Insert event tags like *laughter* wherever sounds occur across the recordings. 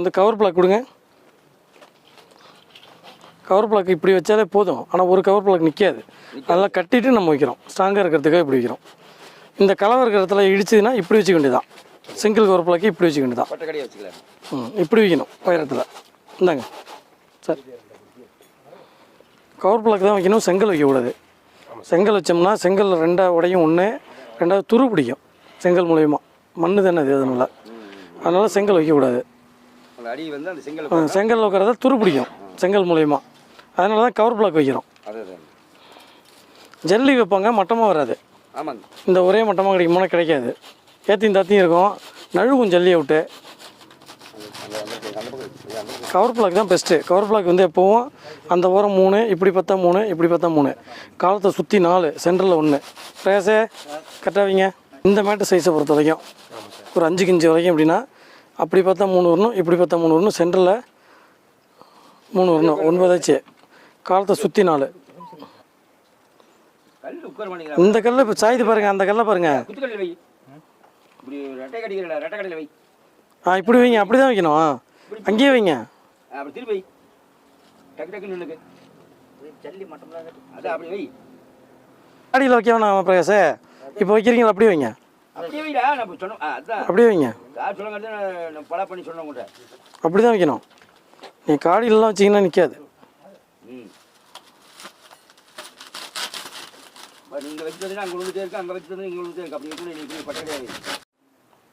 வந்து cover block கொடுங்க. Cover block இப்படி வச்சாலே போதும். ஆனால் ஒரு கவர் பிளாக் நிற்காது நல்லா கட்டிட்டு நம்ம வைக்கிறோம். ஸ்ட்ராங்காக இருக்கிறதுக்காக இப்படி வைக்கிறோம். இந்த கலவை இருக்கிற இடத்துல இடிச்சதுன்னா இப்படி வச்சுக்க வேண்டியதான் சிங்கிள் கவர் பிளாக்கு இப்படி வச்சுக்க வேண்டியதான் ம் இப்படி வைக்கணும் உயரத்தில். இந்தாங்க. சரி. கவர் பிளாக் தான் வைக்கணும் செங்கல் வைக்கக்கூடாது. செங்கல் வச்சோம்னா செங்கல் ரெண்டாவது உடையும் ஒன்று ரெண்டாவது துரு பிடிக்கும். செங்கல் மூலயமா. மண்ணு தானே அது அதனால. அதனால் செங்கல் வைக்கக்கூடாது. அடி வந்து அந்த செங்கல் செங்கல் வைக்கிறத துரு பிடிக்கும் செங்கல் மூலயமா. அதனால தான் கவர் பிளாக் வைக்கிறோம். ஜல்லி வைப்பாங்க மட்டமாக வராது. ஆமாங்க இந்த ஒரே மட்டமாக கிடைக்குமோனா கிடைக்காது. ஏற்றியும் தாத்தியும் இருக்கும். நழுவும் ஜல்லியை விட்டு. கவர் பிளாக் தான் பெஸ்ட்டு கவர் பிளாக் வந்து எப்போவும் அந்த ஓரம் மூணு இப்படி பார்த்தா மூணு இப்படி பார்த்தா மூணு. காலத்தை சுற்றி நாலு சென்டரில் ஒன்று பிரேசே கட்டாவீங்க இந்த மேட்டு சைஸை பொறுத்த வரைக்கும். ஒரு அஞ்சு கிஞ்சி வரைக்கும் எப்படின்னா அப்படி பார்த்தா மூணு வரணும் இப்படி பார்த்தா மூணு வரணும். சென்டரில் மூணு வரணும். ஒன்பதாச்சு காலத்தை சுற்றி நாலு. இந்த கல்லை இப்போ சாய்து பாருங்கள் அந்த கல்லை பாருங்கள் குத்துக்கல்லில் வை. இப்படி ரெட்டை கடிக்கிறல ரெட்டை கடையில் வை. ஆ இப்படி வைங்க அப்படி தான் வைக்கணும் அங்கேயே வைங்க. அப்படி அப்படி அடியில் வைக்க வேணாம் பிரகாஷே இப்போ வைக்கிறீங்களா அப்படியே வைங்க. அப்படியே வைடா நம்ம சொன்னோம் அதான் அப்படியே வைங்க. சொல்லுங்க பலா பண்ணி உங்கள்கிட்ட அப்படி தான் வைக்கணும். நீ காடியிலலாம் வச்சிங்கன்னா நிற்காது ம். இங்கே வச்சுட்டு அங்கே விழுந்துட்டே இருக்கு அங்கே வச்சுட்டு இங்கே விழுந்துட்டே இருக்கு அப்படி இருக்கணும் நீ இப்படி பட்டை கிடையாது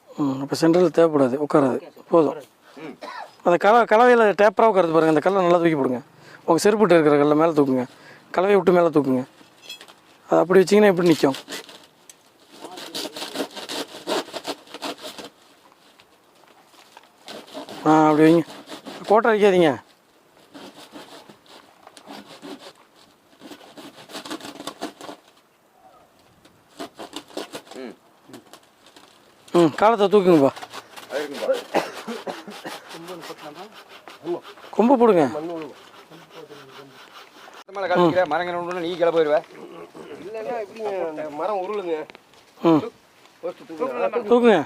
ம் அப்போ சென்டரில் தேவைப்படாது உட்காராது. போதும். அந்த கல கலவையில் டேப்பராக உட்காருது பாருங்கள் அந்த கல்லை நல்லா தூக்கி போடுங்க. உங்கள் செருப்புட்டு இருக்கிற கல்லை மேலே தூக்குங்க. கலவையை விட்டு மேலே தூக்குங்க. அது அப்படி வச்சிங்கன்னா எப்படி நிற்கும் ஆ அப்படி வைங்க. கோட்டை வைக்காதீங்க ம். காலத்தை தூக்குங்கப்பா. கொம்பு போடுங்க. ஒன்று நீ கிளம்ப போயிடுவேன் மரம் உருளுங்க. ம். தூக்குங்க.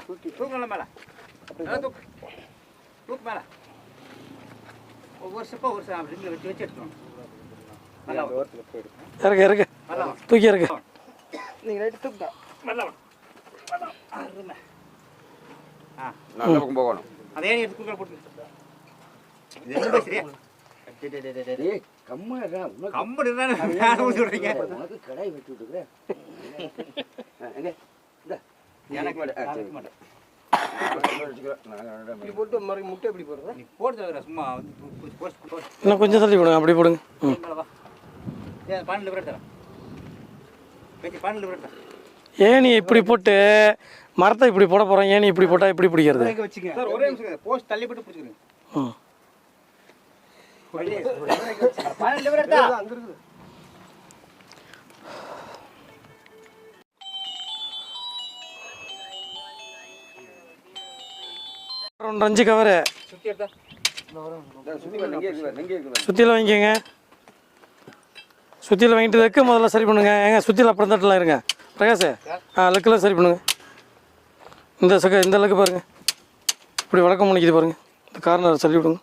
தூக்கு மேலே. ஒவ்வொரு ஸ்டெப்பாக ஒவ்வொரு ஸ்டெப் ரிங்கில் வச்சு வச்சு எடுத்துக்கணும் நல்லா இறக்கு இறக்கு. தூக்கி இறக்கு. நீங்கள் ரைட்டு தூக்குங்க. நல்ல பக்கம் போகணும். அதே நீ எடுத்து குக்கர் போட்டு இது என்ன பேசுறியா? *laughs* எனக்கு இன்னும் கொஞ்சம் தள்ளி போடுங்க அப்படி போடுங்க. ம். ஏன் இப்படி போட்டு மரத்தை இப்படி போட போகிறோம் ஏணி இப்படி போட்டால் இப்படி பிடிக்கிறது? இங்கே இங்கே அஞ்சு கவரு சுத்தியில் வாங்கிக்கோங்க. சுத்தியில் வாங்கிட்டு லெக்கு முதல்ல சரி பண்ணுங்க. ஏங்க சுத்தியில் அப்புறம் தட்டலாம் இருங்க. பிரகாஷ் ஆ லெக்கில் சரி பண்ணுங்க. இந்த சக்க இந்த லெக்கு பாருங்க. இப்படி வழக்கம் பண்ணிக்குது பாருங்க. இந்த கார்னர் சரி விடுங்க.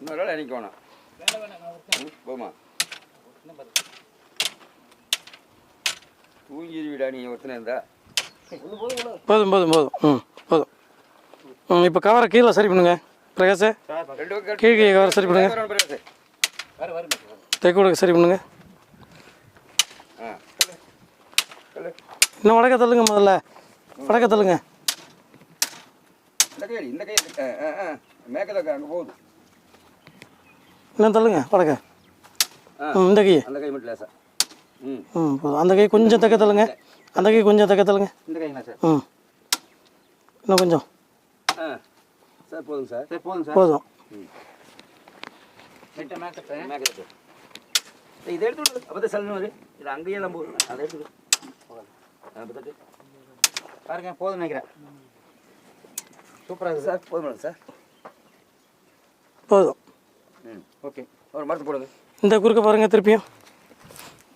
இன்னொரு வேலை எனக்கு வேணாம். போமா தூங்கிடுவிடா நீ ஒருத்தனை இருந்தா. போதும் போதும் போதும். ம் போதும். ம் இப்போ கவரை கீழே சரி பண்ணுங்க. பிரகாஷ். கீழே கவரை சரி பண்ணுங்க. வடக்கு சரி பண்ணுங்க. ஆ சொல்லு. சொல்லு. இன்னும் வடக்க தள்ளுங்க முதல்ல. வடக்க தள்ளுங்க. இந்த கை இந்த கை மேக்கதக்கா அங்கே போகுது. இன்னும் தள்ளுங்க? வடக்க இந்த கை. அந்த கை மட்டும் லேசா. ம். ம் போதும். அந்த கை கொஞ்சம் தக்க தள்ளுங்க. அந்த கை கொஞ்சம் தக்க தள்ளுங்க. இந்த கைங்களா சார்? ம். இன்னும் கொஞ்சம். ஆ. சார் போதும் சார். சரி போதும். சார். போதும் இதை எடுத்து விடு. அப்போ தான் சல்லுன்னு வரும் இது அங்கேயே நம்ம அதை எடுத்து விடு. அப்போ தட்டு பாருங்க போதும் நினைக்கிறேன். சூப்பராக இருக்குது சார். போதும் சார். போதும். ஓகே. ஒரு மரத்து போடுங்க இந்த குறுக்க பாருங்கள் திருப்பியும்.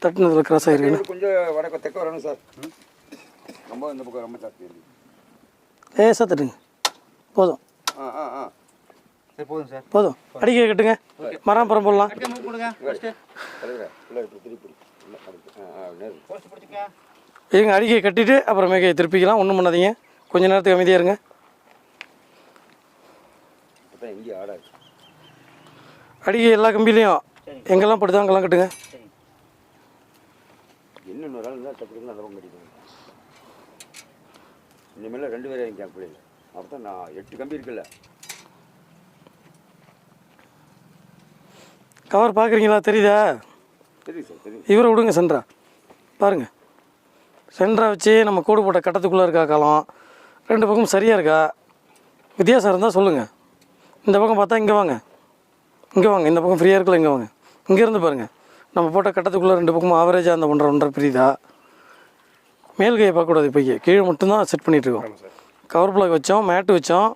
தட்டுனதில் கிராஸ் ஆகிருக்கு இது கொஞ்சம் வடக்கு தெக்க வரணும் சார். ரொம்ப இந்த பக்கம் ரொம்ப ஜாஸ்தி இருக்கு. லேசாக தட்டுங்க. போதும். ஆ ஆ ஆ. சரி போதும் சார். போதும். அடிக்க கட்டுங்க. மரம் புறம் போடலாம். இருங்க அடிக்கை கட்டிட்டு அப்புறம் மேக்கையை திருப்பிக்கலாம். ஒன்றும் பண்ணாதீங்க. கொஞ்ச நேரத்துக்கு அமைதியாக இருங்க. எங்கேயும் ஆடாது. அடிக்கை எல்லா கம்பிலையும் எங்கெல்லாம் படுதோ அங்கெல்லாம் கட்டுங்க. இன்னும் ஒரு ஆள் தான் தப்பு அந்த பக்கம் கட்டிக்கணும். இனிமேல் ரெண்டு பேரும் அப்படி இல்லை அப்போ தான் நான் எட்டு கம்பி இருக்குல்ல. கவர் பார்க்குறீங்களா தெரியுதா? தெரியும் சார் தெரியும் இவரை விடுங்க சென்ட்ரா. பாருங்கள் சென்ட்ரா வச்சு நம்ம கூடு போட்ட கட்டத்துக்குள்ளே இருக்கா காலம்? ரெண்டு பக்கம் சரியாக இருக்கா? வித்தியாசம் இருந்தால் சொல்லுங்கள் இந்த பக்கம் பார்த்தா இங்கே வாங்க. இங்கே வாங்க இந்த பக்கம் ஃப்ரீயாக இருக்கல இங்கே வாங்க. இங்கேருந்து பாருங்கள் நம்ம போட்ட கட்டத்துக்குள்ளே ரெண்டு பக்கமும் ஆவரேஜாக அந்த ஒன்றரை ஒன்றரை பிரியுதா? மேல் கையை பார்க்கக்கூடாது இப்போக்கி கீழே மட்டும்தான் செட் பண்ணிகிட்ருக்கோம் கவர் பிளாக் வச்சோம் மேட்டு வச்சோம்.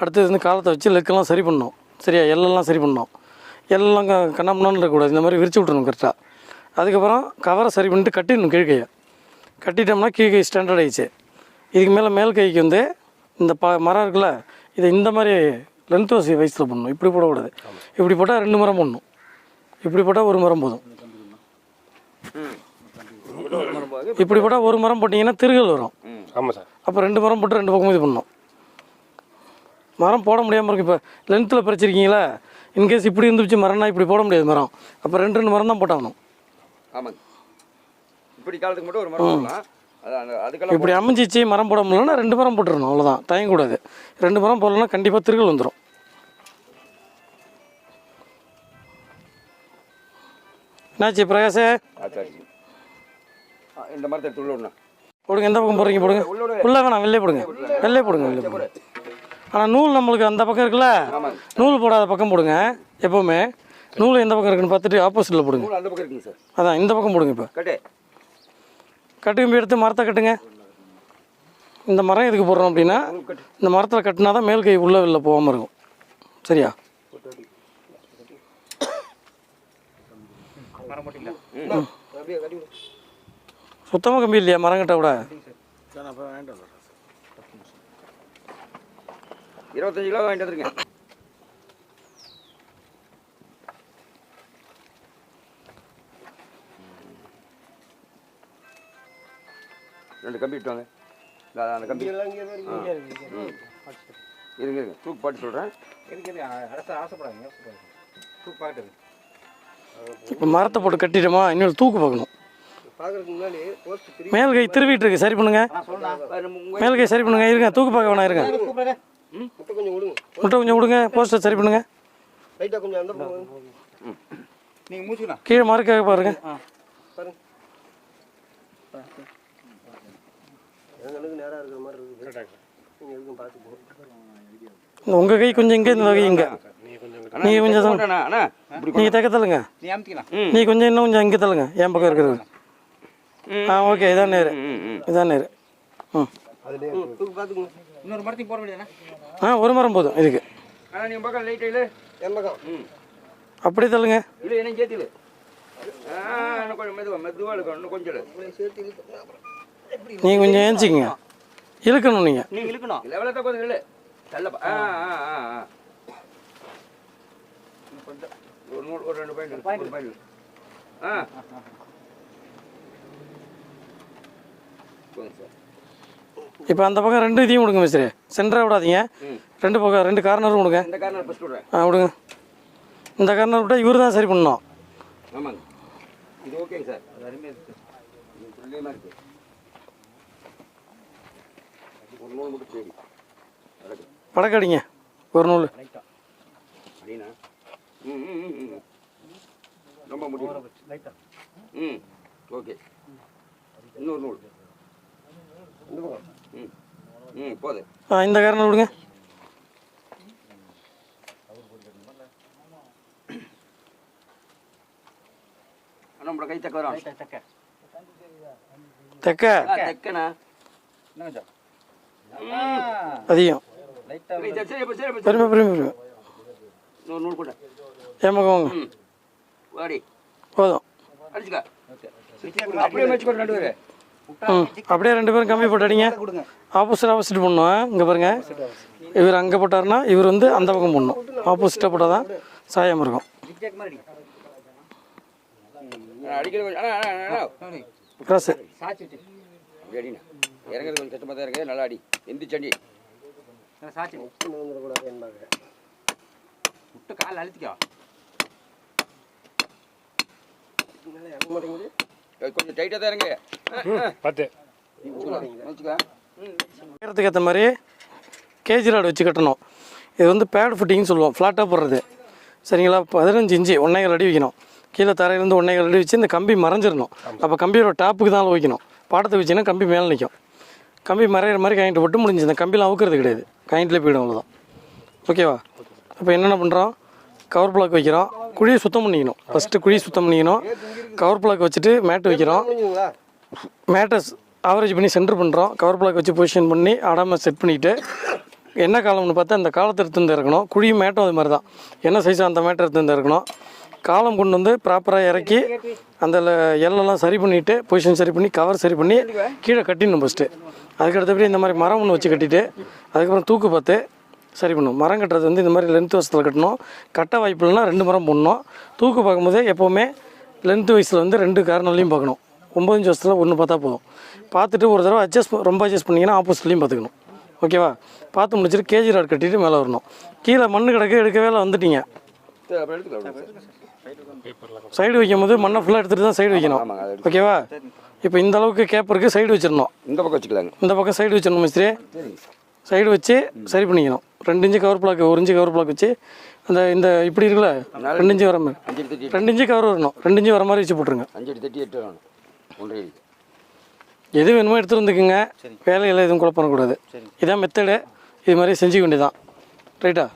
அடுத்தது வந்து காலத்தை வச்சு லெக்கெல்லாம் சரி பண்ணோம். சரியா? எல்லாம் சரி பண்ணோம். எல்லாம் கண்ணாமண்ணான்னு இருக்கக்கூடாது. இந்த மாதிரி விரிச்சு விட்றணும் கரெக்டாக அதுக்கப்புறம் கவரை சரி பண்ணிட்டு கட்டிடணும் கீழ்கையை கட்டிட்டோம்னா கீழ்கை ஸ்டாண்டர்ட் ஆயிடுச்சு. இதுக்கு மேலே மேல் கைக்கு வந்து இந்த ப மரம் இருக்குல்ல இதை இந்த மாதிரி லென்த் வசி வயசில் பண்ணணும் இப்படி போடக்கூடாது. இப்படி போட்டால் ரெண்டு மரம் போடணும். இப்படி போட்டால் ஒரு மரம் போதும். இப்படி போட்டால் ஒரு மரம் போட்டிங்கன்னா திருகல் வரும். ஆமாம் சார். அப்போ ரெண்டு மரம் போட்டு ரெண்டு பக்கமும் இது பண்ணணும். மரம் போட முடியாமல் இருக்கு. இப்போ லென்த்தில் பறிச்சிருக்கீங்களா? இன்கேஸ் இப்படி இருந்துச்சு மரம்னா இப்படி போட முடியாது மரம். அப்போ ரெண்டு ரெண்டு மரம் தான் போட்டாகணும். ஆமாங்க. இப்படி காலத்துக்கு மட்டும் ஒரு மரம் அதுக்கெல்லாம் இப்படி அமைஞ்சிச்சு மரம் போட முடியலன்னா ரெண்டு மரம் போட்டுருணும் அவ்வளோதான் டைம் கூடாது ரெண்டு மரம் போடலன்னா கண்டிப்பாக திருகல் வந்துடும் என்னாச்சு பிரகாஷே? இந்த மரத்தை போடுங்க எந்த பக்கம் போடுறீங்க போடுங்க. உள்ள வேணாம் வெளிலே போடுங்க. வெளிலே போடுங்க வெளிலே போடுங்க. ஆனால் நூல் நம்மளுக்கு அந்த பக்கம் இருக்குல்ல? நூல் போடாத பக்கம் போடுங்க எப்போவுமே. நூல் எந்த பக்கம் இருக்குன்னு பார்த்துட்டு ஆப்போசிட்டில் போடுங்க. அதான் இந்த பக்கம் போடுங்க இப்போ. கட்டு எடுத்து மரத்தை கட்டுங்க. இந்த மரம் எதுக்கு போடுறோம் அப்படின்னா இந்த மரத்தில் கட்டினா தான் மேல் கை உள்ளே வெளில போகாமல் இருக்கும். சரியா? சுத்தமாக கம்பி இல்லையா? மரம் கட்ட விட இருபத்தஞ்சு கிலோ வாங்கிட்டு வந்துருக்கேன் ரெண்டு கம்பி இட்டு வாங்க. அந்த கம்பி. இருங்க இருங்க. தூக்கு பாட்டு சொல்கிறேன் இப்போ மரத்தை போட்டு கட்டிட்டோமா? இன்னொரு தூக்கு பார்க்கணும். பார்க்கறதுக்கு முன்னாடி போஸ்ட் திரும்பி மேல் கை திருவிட்டு இருக்கு. சரி பண்ணுங்க. மேல் கை சரி பண்ணுங்க. இருங்க தூக்கு பார்க்க வேணாம் இருங்க. முட்டை கொஞ்சம் விடுங்க. போஸ்டர் சரி பண்ணுங்க. கீழே மறுக்க பாருங்க. எங்களுக்கு நேராக இருக்கிற மாதிரி இருக்குது நீங்கள் எதுக்கும் பார்த்து போகும் உங்கள் கை கொஞ்சம் இங்கே இந்த கை இங்கே. நீங்கள் கொஞ்சம் நீங்கள் தக்க தள்ளுங்க நீ கொஞ்சம் இன்னும் கொஞ்சம் இங்கே தள்ளுங்க. என் பக்கம் இருக்கிறது. ஆ ஓகே இதான் நேரு. ம் ம் இதான் நேரு. ம். பார்த்துக்குங்க. ஆ ஒரு மரம் போதும் இதுக்கு. அண்ணா நீங்கள் பக்கம் லைட் இல்லை என் பக்கம். ம். அப்படியே தள்ளுங்க. கொஞ்சம் இழு. நீங்கள் கொஞ்சம் ஏஞ்சிக்கங்க. இழுக்கணும் நீங்கள் நீங்கள் இழுக்கணும். இல்லை எவ்வளோ கொஞ்சம் இல்லை தள்ளப்பா ஆ ஆ ஆ ஆ. ஒரு நூறு ஒரு ரெண்டு பாயிண்ட் ஒரு பாயிண்ட் ஆ. இப்போ அந்த பக்கம் ரெண்டு இதையும் விடுங்க மிஸ்ரே. சென்டராக விடாதீங்க. ரெண்டு பக்கம் ரெண்டு கார்னரும் விடுங்க இந்த கார்னர் ஃபஸ்ட் விட்றேன். ஆ விடுங்க இந்த கார்னர் விட்டால் இவர் தான் சரி பண்ணணும். ஆமாங்க. இது ஓகேங்க சார். அது அருமையாக இருக்குது இது துல்லியமாக இருக்கு ஒரு நூல் மட்டும் சரி நடக்கு படக்கடிங்க ஒரு நூல். அப்படின்னா ம் ம் ம், ம் ரொம்ப முடியும் ம் ஓகே. இன்னொரு நூல். ம் ம் போதும் ஆ இந்த கார்னர் விடுங்க. அண்ணா நம்மளோட கை தக்க வரும் தக்க. தெக்கண்ணா. கொஞ்சம் அதிகம். லைட்டாக சரி சரி சரி சரி பெருமை பெருமை பெருமை வாடி. போதும். ம். அப்படியே ரெண்டு பேரும் கம்மி போட்டு அடிங்க. ஆப்போசிட் ஆப்போசிட் பண்ணுவோம் இங்கே பாருங்க. இவர் அங்கே போட்டாருன்னா இவர் வந்து அந்த பக்கம் போடணும். ஆப்போசிட்டாக போட்டால் தான் சாயம் இருக்கும். கிராஸு இறங்குறது கொஞ்சம் கஷ்டமாக தான் இருக்கு. நல்லா அடி. எந்திரிச்சண்டி வந்துடக்கூடாது என்பாங்க விட்டு கால் அழுத்திக்கோ. இறங்க மாட்டேங்குது கொஞ்சம் டைட்டாக தான் இறங்கு பத்து. வச்சுக்க உயரத்துக்கு ஏற்ற மாதிரி கேஜி ராடு வச்சு கட்டணும். இது வந்து பேட் ஃபிட்டிங்னு சொல்லுவோம். ஃப்ளாட்டாக போடுறது. சரிங்களா? பதினஞ்சு இன்ச்சு ஒன்னேகால் அடி வைக்கணும். கீழே தரையிலேருந்து ஒன்னேகால் அடி வச்சு இந்த கம்பி மறைஞ்சிடணும். அப்போ கம்பியோட டாப்புக்கு தான் வைக்கணும் பாடத்தை வச்சுன்னா கம்பி மேலே நிற்கும் கம்பி மறையிற மாதிரி கயின்ட்டு போட்டு முடிஞ்சு இந்த கம்பிலாம் அவுக்கிறது கிடையாது. கயின்ட்டில் போயிடும் அவ்வளோதான் ஓகேவா இப்போ என்னென்ன பண்ணுறோம் கவர் பிளாக் வைக்கிறோம். குழியை சுத்தம் பண்ணிக்கணும். ஃபஸ்ட்டு குழியை சுத்தம் பண்ணிக்கணும். கவர் பிளாக் வச்சுட்டு மேட்டு வைக்கிறோம். மேட்டை ஆவரேஜ் பண்ணி சென்டர் பண்ணுறோம் கவர் பிளாக் வச்சு பொசிஷன் பண்ணி அடாமல் செட் பண்ணிவிட்டு என்ன காலம்னு பார்த்தா அந்த காலத்தை எடுத்து இறக்கணும். குழியும் மேட்டும் அது மாதிரி தான் என்ன சைஸோ அந்த மேட்டை எடுத்து இறக்கணும்? காலம் கொண்டு வந்து ப்ராப்பராக இறக்கி அந்த எல்லாம் எல்லெல்லாம் சரி பண்ணிவிட்டு பொசிஷன் சரி பண்ணி கவர் சரி பண்ணி கீழே கட்டிடணும் ஃபஸ்ட்டு அதுக்கு அடுத்தபடி இந்த மாதிரி மரம் ஒன்று வச்சு கட்டிட்டு அதுக்கப்புறம் தூக்கு பார்த்து சரி பண்ணும். மரம் கட்டுறது வந்து இந்த மாதிரி லென்த் வசத்தில் கட்டணும். கட்ட வாய்ப்பு இல்லைன்னா ரெண்டு மரம் போடணும். தூக்கு பார்க்கும்போது எப்போவுமே லென்த் வயசில் வந்து ரெண்டு கார்னர்லையும் பார்க்கணும். ஒம்பது இன்ச் வருஷத்தில் ஒன்று பார்த்தா போதும். பார்த்துட்டு ஒரு தடவை அட்ஜஸ்ட் ரொம்ப அட்ஜஸ்ட் பண்ணிங்கன்னா ஆப்போசிட்லேயும் பார்த்துக்கணும். ஓகேவா பார்த்து முடிச்சுட்டு கேஜி ராட் கட்டிட்டு மேலே வரணும். கீழே மண்ணு கிடக்கு எடுக்கவே வந்துட்டீங்க. சைடு வைக்கும் போது மண்ணை ஃபுல்லாக எடுத்துகிட்டு தான் சைடு வைக்கணும். ஓகேவா இப்போ இந்த அளவுக்கு கேப்பருக்கு சைடு வச்சிடணும். இந்த பக்கம் வச்சுக்கலாங்க. இந்த பக்கம் சைடு வச்சிடணும் மிஸ்திரி சைடு வச்சு சரி பண்ணிக்கணும். ரெண்டு இன்ச்சு கவர் பிளாக் ஒரு இன்ச்சு கவர் பிளாக் வச்சு அந்த இந்த இப்படி இருக்குல்ல? ரெண்டு இன்ச்சு வர மாதிரி. ரெண்டு இன்ச்சு கவர் வரணும். ரெண்டு இன்ச்சு வர மாதிரி வச்சு போட்டுருங்க. எது வேணுமோ எடுத்துட்டு வந்துக்குங்க. வேலையில் எதுவும் குழப்பம் பண்ணக்கூடாது இதான் மெத்தடு இது மாதிரி செஞ்சுக்க வேண்டியதான் ரைட்டா